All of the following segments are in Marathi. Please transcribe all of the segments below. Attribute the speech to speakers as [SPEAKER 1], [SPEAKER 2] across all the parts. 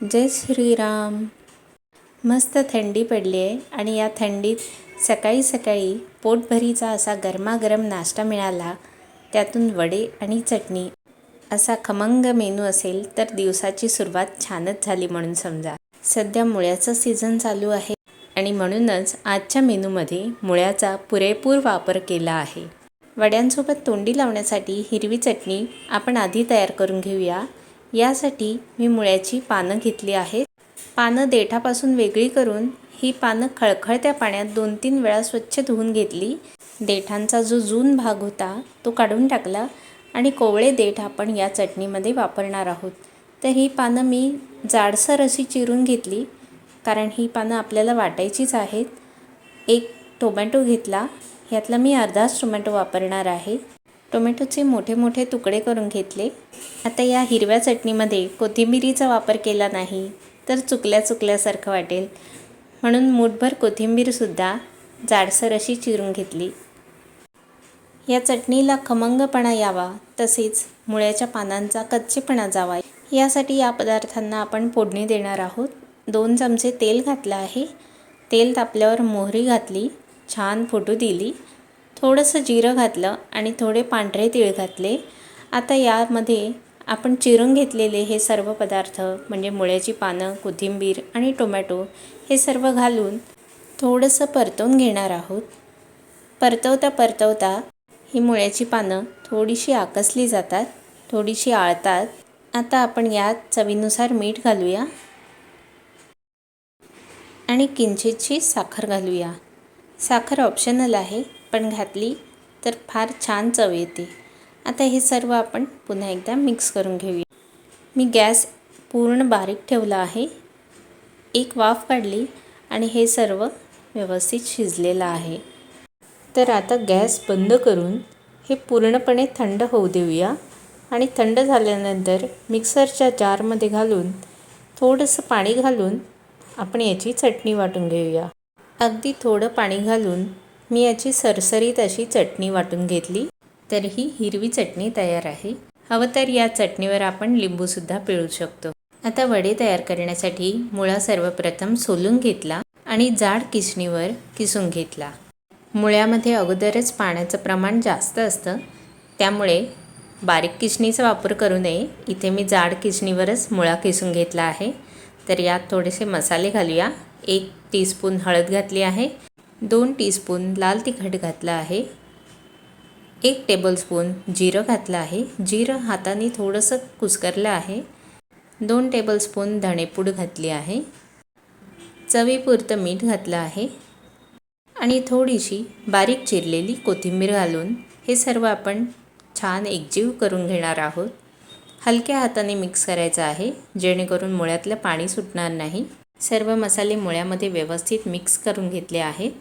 [SPEAKER 1] जय श्रीराम. मस्त थंडी पडली आहे आणि या थंडीत सकाळी सकाळी पोटभरीचा असा गरमागरम नाश्ता मिळाला. त्यातून वडे आणि चटणी असा खमंग मेनू असेल तर दिवसाची सुरुवात छानच झाली म्हणून समजा. सध्या मुळ्याचं सीझन चालू आहे आणि म्हणूनच आजच्या मेनूमध्ये मुळ्याचा पुरेपूर वापर केला आहे. वड्यांसोबत तोंडी लावण्यासाठी हिरवी चटणी आपण आधी तयार करून घेऊया. यासाठी मी मुळ्याची पानं घेतली आहेत. पानं देठापासून वेगळी करून ही पानं खळखळत्या पाण्यात दोन तीन वेळा स्वच्छ धुवून घेतली. देठांचा जो जून भाग होता तो काढून टाकला आणि कोवळे देठ आपण या चटणीमध्ये वापरणार आहोत. तर ही पानं मी जाडसर अशी चिरून घेतली कारण ही पानं आपल्याला वाटायचीच आहेत. एक टोमॅटो घेतला ह्यातला मी अर्धाच टोमॅटो वापरणार आहे. टोमॅटोचे मोठे मोठे तुकडे करून घेतले. आता या हिरव्या चटणीमध्ये कोथिंबिरीचा वापर केला नाही तर चुकल्या चुकल्यासारखं वाटेल. म्हणून मूठभर कोथिंबीरसुद्धा जाडसर अशी चिरून घेतली. या चटणीला खमंगपणा यावा तसेच मुळ्याच्या पानांचा कच्चेपणा जावा. यासाठी या पदार्थांना आपण फोडणी देणार आहोत. दोन चमचे तेल घातलं आहे. तेल तापल्यावर मोहरी घातली छान फोटू दिली. थोडंसं जिरं घातलं आणि थोडे पांढरे तीळ घातले. आता यामध्ये आपण चिरून घेतलेले हे सर्व पदार्थ म्हणजे मुळ्याची पानं कोथिंबीर आणि टोमॅटो हे सर्व घालून थोडंसं परतवून घेणार आहोत. परतवता परतवता ही मुळ्याची पानं थोडीशी आकसली जातात थोडीशी आळतात. आता आपण यात चवीनुसार मीठ घालूया आणि किंचितशी साखर घालूया. साखर ऑप्शनल आहे. पण घातली तर फार छान चव येते. आता हे सर्व आपण पुन्हा एकदा मिक्स करून घेऊया. मी गॅस पूर्ण बारीक ठेवला आहे. एक वाफ काढली आणि हे सर्व व्यवस्थित शिजलेलं आहे. तर आता गॅस बंद करून हे पूर्णपणे थंड होऊ देऊया आणि थंड झाल्यानंतर मिक्सरच्या जारमध्ये घालून थोडंसं पाणी घालून आपण याची चटणी वाटून घेऊया. अगदी थोडं पाणी घालून मी याची सरसरीत अशी चटणी वाटून घेतली तर ही हिरवी चटणी तयार आहे. हवं तर या चटणीवर आपण लिंबूसुद्धा पिळू शकतो. आता वडे तयार करण्यासाठी मुळा सर्वप्रथम सोलून घेतला आणि जाड किसणीवर किसून घेतला. मुळ्यामध्ये अगोदरच पाण्याचं प्रमाण जास्त असतं त्यामुळे बारीक किसणीचा वापर करू नये. इथे मी जाड किसणीवरच मुळा किसून घेतला आहे. तर यात थोडेसे मसाले घालूया. एक टीस्पून हळद घातली आहे. दोन टीस्पून लाल तिखट घातलं आहे. एक टेबलस्पून जिरं घातलं आहे. जिरं हाताने थोडंसं कुस्करलं आहे. दोन टेबलस्पून धणेपूड घातली आहे. चवीपुरतं मीठ घातलं आहे. आणि थोडीशी बारीक चिरलेली कोथिंबीर घालून हे सर्व आपण छान एकजीव करून घेणार आहोत. हलक्या हाताने मिक्स करायचं आहे. जेणेकरून मुळ्यातलं पाणी सुटणार नाही. सर्व मसाले मुळ्यामध्ये व्यवस्थित मिक्स करून घेतले आहेत.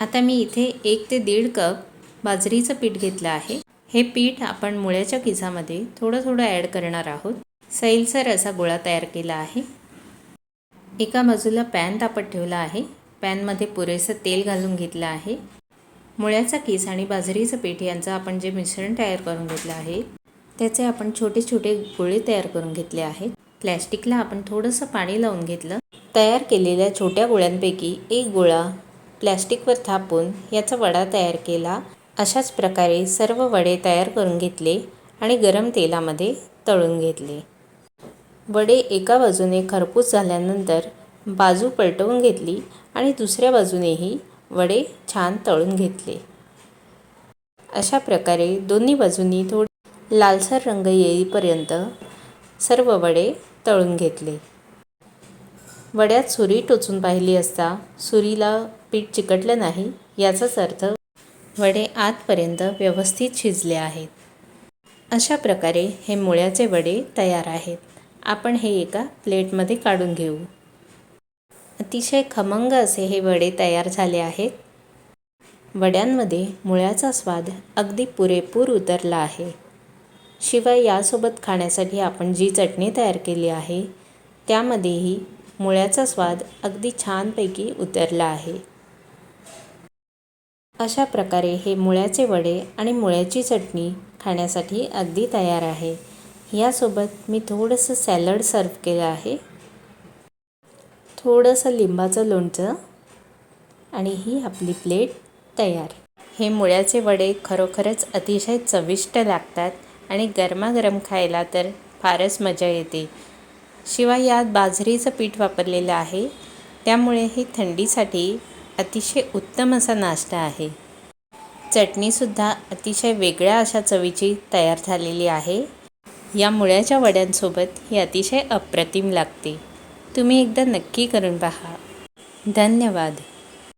[SPEAKER 1] आता मी इथे एक ते दीड कप बाजरीचं पीठ घेतलं आहे. हे पीठ आपण मुळ्याच्या किसामध्ये थोडं थोडं ॲड करणार आहोत. सैलसर असा गोळा तयार केला आहे. एका बाजूला पॅन तापत ठेवला आहे. पॅनमध्ये पुरेसं तेल घालून घेतलं आहे. मुळ्याचा किस आणि बाजरीचं पीठ यांचं आपण जे मिश्रण तयार करून घेतलं आहे त्याचे आपण छोटे छोटे गोळे तयार करून घेतले आहेत. प्लॅस्टिकला आपण थोडंसं पाणी लावून घेतलं. तयार केलेल्या छोट्या गोळ्यांपैकी एक गोळा प्लॅस्टिकवर थापून याचा वडा तयार केला. अशाच प्रकारे सर्व वडे तयार करून घेतले आणि गरम तेलामध्ये तळून घेतले. वडे एका बाजूने खरपूस झाल्यानंतर बाजू पलटवून घेतली आणि दुसऱ्या बाजूनेही वडे छान तळून घेतले. अशा प्रकारे दोन्ही बाजूंनी थोडे लालसर रंग येईपर्यंत सर्व वडे तळून घेतले. वड्यात सुरी टोचून पाहिली असता सुरीला पीठ चिकटलं नाही याचाच अर्थ वडे आतपर्यंत व्यवस्थित शिजले आहेत. अशा प्रकारे हे मुळ्याचे वडे तयार आहेत. आपण हे एका प्लेटमध्ये काढून घेऊ. अतिशय खमंग असे हे वडे तयार झाले आहेत. वड्यांमध्ये मुळ्याचा स्वाद अगदी पुरेपूर उतरला आहे. शिवाय यासोबत खाण्यासाठी आपण जी चटणी तयार केली आहे त्यामध्येही मुळ्याचा स्वाद अगदी छानपैकी उतरला आहे. अशा प्रकारे हे मुळ्याचे वडे आणि मुळ्याची चटणी खाण्यासाठी अगदी तयार आहे. यासोबत मी थोडंसं सॅलड सर्व केलं आहे. थोडंसं लिंबाचं लोणचं आणि ही आपली प्लेट तयार. हे मुळ्याचे वडे खरोखरच अतिशय चविष्ट लागतात आणि गरमागरम खायला तर फारच मजा येते. शिवाय यात बाजरीचं पीठ वापरलेलं आहे. त्यामुळे हे थंडीसाठी अतिशय उत्तम असा नाश्ता आहे. चटणीसुद्धा अतिशय वेगळ्या अशा चवीची तयार झालेली आहे. या मुळ्याच्या वड्यांसोबत ही अतिशय अप्रतिम लागते. तुम्ही एकदा नक्की करून पहा. धन्यवाद.